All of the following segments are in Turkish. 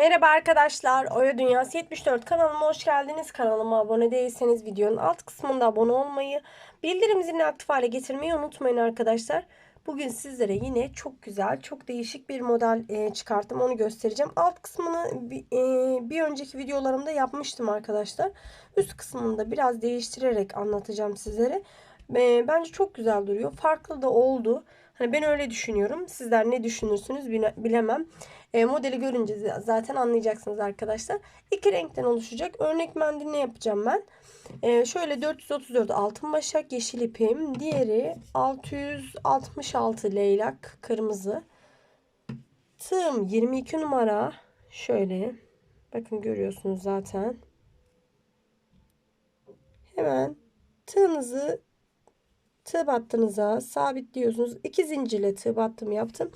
Merhaba arkadaşlar. Oya Dünyası 74 kanalıma hoş geldiniz. Kanalıma abone değilseniz videonun alt kısmında abone olmayı, bildirim zilini aktif hale getirmeyi unutmayın arkadaşlar. Bugün sizlere yine çok güzel, çok değişik bir model e, çıkarttım. Onu göstereceğim. Alt kısmını e, bir önceki videolarımda yapmıştım arkadaşlar. Üst kısmını da biraz değiştirerek anlatacağım sizlere. E, bence çok güzel duruyor. Farklı da oldu. Hani ben öyle düşünüyorum. Sizler ne düşünürsünüz bilemem. E, modeli görünce zaten anlayacaksınız arkadaşlar. İki renkten oluşacak. Örnek mendil ne yapacağım ben? E, şöyle 434 altın başak yeşil ipim. Diğeri 666 leylak kırmızı. Tığım 22 numara. Şöyle. Bakın görüyorsunuz zaten. Hemen tığınızı tığ battınıza sabitliyorsunuz. İki zincirle tığ battım yaptım.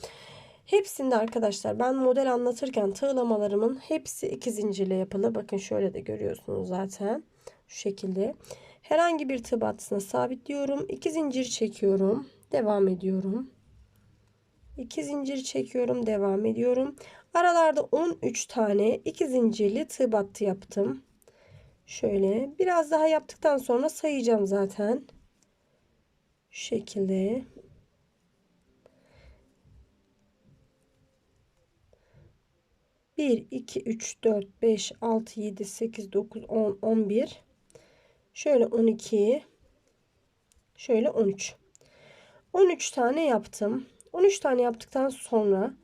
Hepsinde arkadaşlar ben model anlatırken tığlamalarımın hepsi iki zincirle yapılı. Bakın şöyle de görüyorsunuz zaten. Şu şekilde. Herhangi bir tığ battısına sabitliyorum. İki zincir çekiyorum. Devam ediyorum. İki zincir çekiyorum. Devam ediyorum. Aralarda 13 tane iki zincirli tığ battı yaptım. Şöyle biraz daha yaptıktan sonra sayacağım zaten. Şu şekilde. 1, 2, 3, 4, 5, 6, 7, 8, 9, 10, 11. Şöyle 12. Şöyle 13. 13 tane yaptım. 13 tane yaptıktan sonra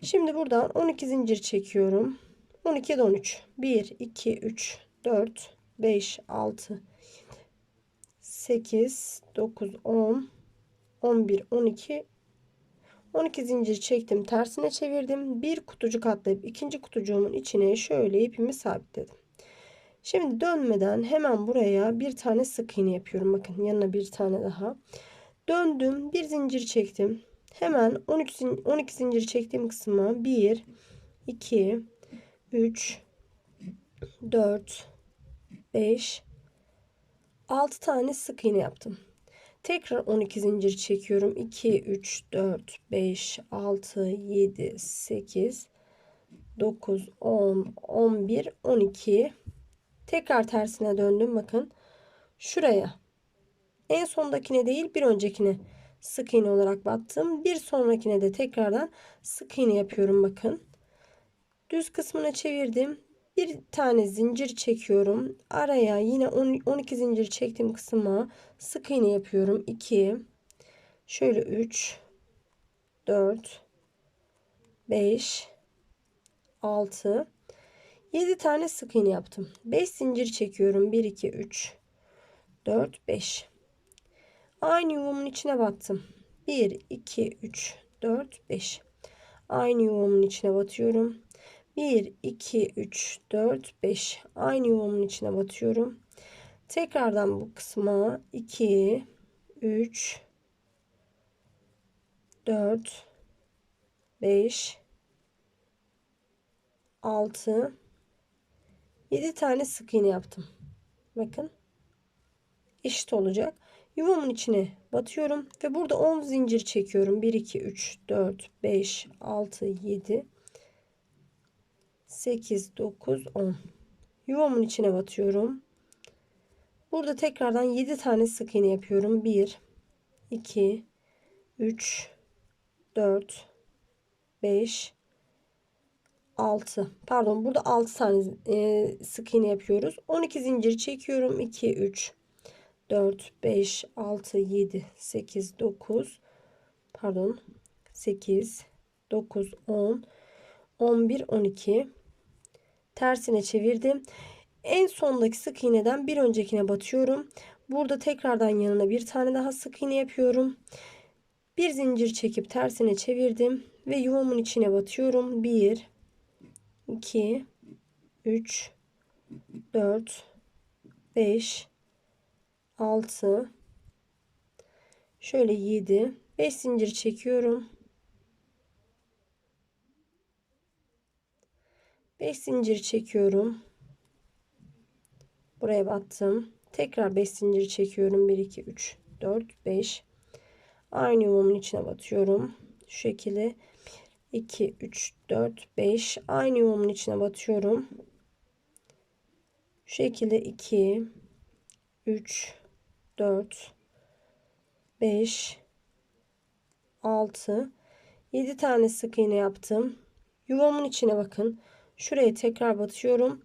şimdi buradan 12 zincir çekiyorum. 12 de 13. 1, 2, 3, 4, 5, 6, 8, 9, 10, 11, 12, 12 zincir çektim tersine çevirdim. Bir kutucuk atlayıp ikinci kutucuğumun içine şöyle ipimi sabitledim. Şimdi dönmeden hemen buraya bir tane sık iğne yapıyorum. Bakın yanına bir tane daha. Döndüm bir zincir çektim. Hemen 13 12 zincir çektiğim kısma 1 2 3 4 5 6 tane sık iğne yaptım Tekrar 12 zincir çekiyorum. 2, 3, 4, 5, 6, 7, 8, 9, 10, 11, 12. Tekrar tersine döndüm. Bakın şuraya. En sondakine değil bir öncekine sık iğne olarak battım. Bir sonrakine de tekrardan sık iğne yapıyorum. Bakın. Düz kısmına çevirdim bir tane zincir çekiyorum. Araya yine 12 zincir çektiğim kısma sık iğne yapıyorum. 2 şöyle 3 4 5 6 7 tane sık iğne yaptım. 5 zincir çekiyorum. 1 2 3 4 5 Aynı yuvamın içine battım. 1 2 3 4 5 Aynı yuvamın içine batıyorum. 1, 2, 3, 4, 5. Aynı yuvamın içine batıyorum. Tekrardan bu kısma 2, 3, 4, 5, 6, 7 tane sık iğne yaptım. Bakın. Eşit olacak. Yuvamın içine batıyorum ve burada 10 zincir çekiyorum. 1, 2, 3, 4, 5, 6, 7, 8, 9, 10. Yuvamın içine batıyorum. Burada tekrardan 7 tane sık iğne yapıyorum. 1, 2, 3, 4, 5, 6. Pardon burada 6 tane e, sık iğne yapıyoruz. 12 zincir çekiyorum. 2, 3, 4, 5, 6, 7, 8, 9. Pardon. 8, 9, 10, 11, 12 tersine çevirdim. En sondaki sık iğneden bir öncekine batıyorum. Burada tekrardan yanına bir tane daha sık iğne yapıyorum. Bir zincir çekip tersine çevirdim ve yuvamın içine batıyorum. 1 2 3 4 5 6 şöyle 7 5 zincir çekiyorum. 5 zincir çekiyorum. Buraya battım. Tekrar 5 zincir çekiyorum. 1 2 3 4 5. Aynı yuvamın içine batıyorum. Şu şekilde 2, 3, 4, 5. Aynı yuvumun içine batıyorum. Şu şekilde 2, 3, 4, 5, 6, 7 tane sık iğne yaptım. Yuvamın içine bakın. Şuraya tekrar batıyorum.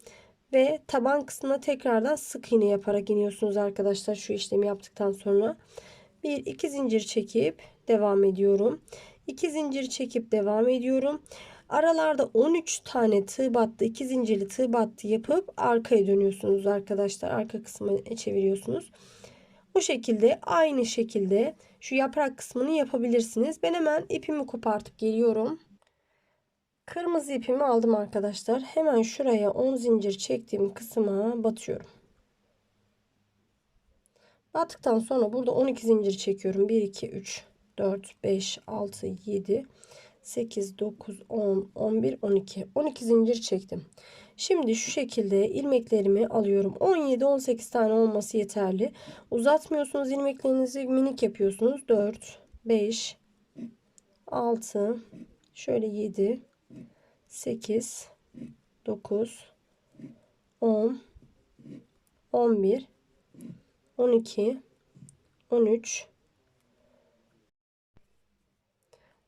Ve taban kısmına tekrardan sık iğne yaparak iniyorsunuz arkadaşlar. Şu işlemi yaptıktan sonra. Bir iki zincir çekip devam ediyorum. 2 zincir çekip devam ediyorum. Aralarda 13 tane tığ battı, 2 zincirli tığ battı yapıp arkaya dönüyorsunuz arkadaşlar. Arka kısmını çeviriyorsunuz. Bu şekilde aynı şekilde şu yaprak kısmını yapabilirsiniz. Ben hemen ipimi kopartıp geliyorum. Kırmızı ipimi aldım arkadaşlar. Hemen şuraya 10 zincir çektiğim kısma batıyorum. Battıktan sonra burada 12 zincir çekiyorum. 1 2 3 4 5 6 7 8 9 10 11 12 12 zincir çektim. Şimdi şu şekilde ilmeklerimi alıyorum. 17 18 tane olması yeterli. Uzatmıyorsunuz ilmeklerinizi minik yapıyorsunuz. 4 5 6 şöyle 7 8 9 10 11 12 13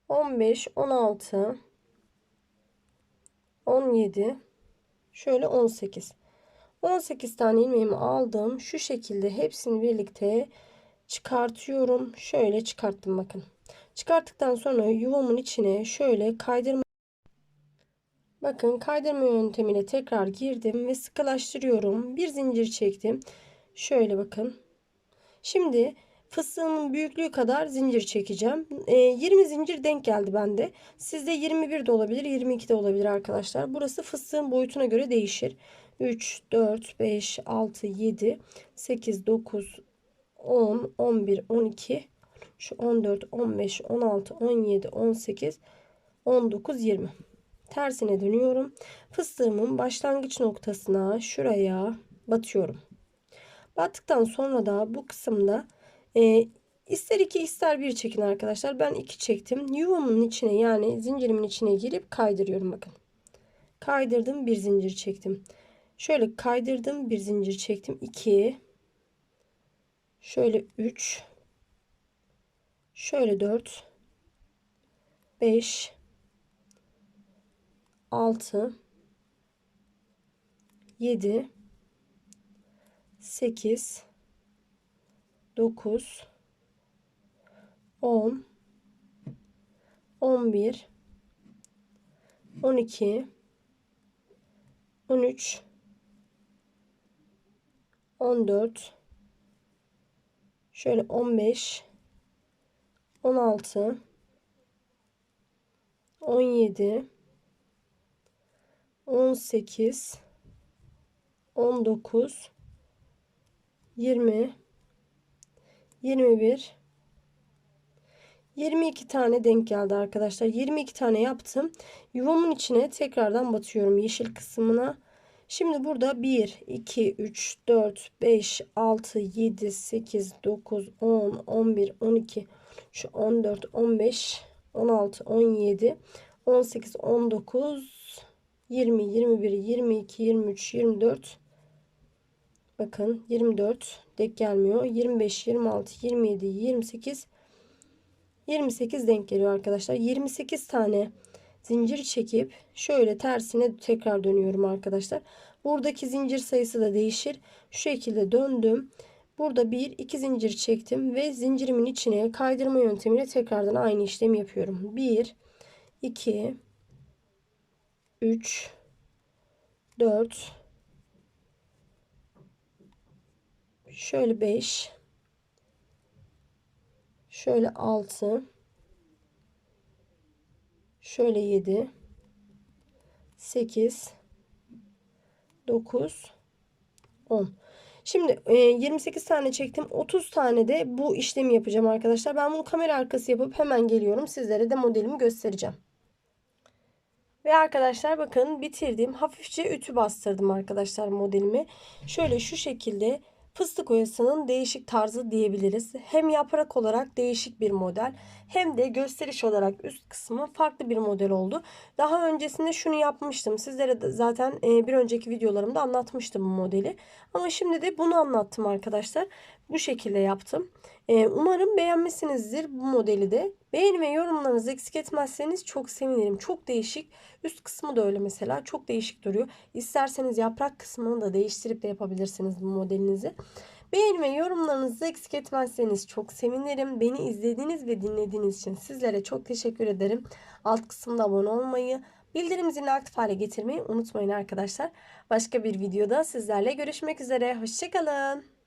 15 16 17 şöyle 18 18 tane ilmeğimi aldım. Şu şekilde hepsini birlikte çıkartıyorum. Şöyle çıkarttım bakın. Çıkarttıktan sonra yuvamın içine şöyle kaydırma bakın kaydırma yöntemiyle tekrar girdim ve sıkılaştırıyorum bir zincir çektim şöyle bakın şimdi fıstığımın büyüklüğü kadar zincir çekeceğim. E, 20 zincir denk geldi bende. Sizde 21 de olabilir, 22 de olabilir arkadaşlar. Burası fıstığın boyutuna göre değişir. 3, 4, 5, 6, 7, 8, 9, 10, 11, 12, şu 14, 15, 16, 17, 18, 19, 20. Tersine dönüyorum. Fıstığımın başlangıç noktasına şuraya batıyorum. Battıktan sonra da bu kısımda e, ister iki ister bir çekin arkadaşlar. Ben iki çektim. Yuvamın içine yani zincirimin içine girip kaydırıyorum bakın. Kaydırdım bir zincir çektim. Şöyle kaydırdım bir zincir çektim. 2 şöyle 3 şöyle 4 5 6 7 8 9 10 11 12 13 14 şöyle 15 16 17 18 19 20 21 22 tane denk geldi arkadaşlar. 22 tane yaptım. Yuvamın içine tekrardan batıyorum yeşil kısmına. Şimdi burada 1, 2, 3, 4, 5, 6, 7, 8, 9, 10, 11, 12, şu 14, 15, 16, 17, 18, 19, 20, 21, 22, 23, 24, bakın 24 denk gelmiyor. 25, 26, 27, 28, 28 denk geliyor arkadaşlar. 28 tane zincir çekip şöyle tersine tekrar dönüyorum arkadaşlar. Buradaki zincir sayısı da değişir. Şu şekilde döndüm. Burada bir iki zincir çektim ve zincirimin içine kaydırma yöntemiyle tekrardan aynı işlemi yapıyorum. 1 2 3 4 şöyle 5 şöyle 6 şöyle 7 8 9 10 Şimdi e, 28 tane çektim. 30 tane de bu işlemi yapacağım arkadaşlar. Ben bunu kamera arkası yapıp hemen geliyorum. Sizlere de modelimi göstereceğim. Ve arkadaşlar bakın bitirdim. Hafifçe ütü bastırdım arkadaşlar modelimi. Şöyle şu şekilde fıstık oyasının değişik tarzı diyebiliriz. Hem yaprak olarak değişik bir model hem de gösteriş olarak üst kısmı farklı bir model oldu. Daha öncesinde şunu yapmıştım. Sizlere de zaten e, bir önceki videolarımda anlatmıştım bu modeli. Ama şimdi de bunu anlattım arkadaşlar. Bu şekilde yaptım. E, umarım beğenmişsinizdir bu modeli de. Beğeni ve yorumlarınızı eksik etmezseniz çok sevinirim. Çok değişik. Üst kısmı da öyle mesela. Çok değişik duruyor. İsterseniz yaprak kısmını da değiştirip de yapabilirsiniz bu modelinizi. Beğeni ve yorumlarınızı eksik etmezseniz çok sevinirim. Beni izlediğiniz ve dinlediğiniz için sizlere çok teşekkür ederim. Alt kısımda abone olmayı, bildirim zilini aktif hale getirmeyi unutmayın arkadaşlar. Başka bir videoda sizlerle görüşmek üzere. Hoşçakalın.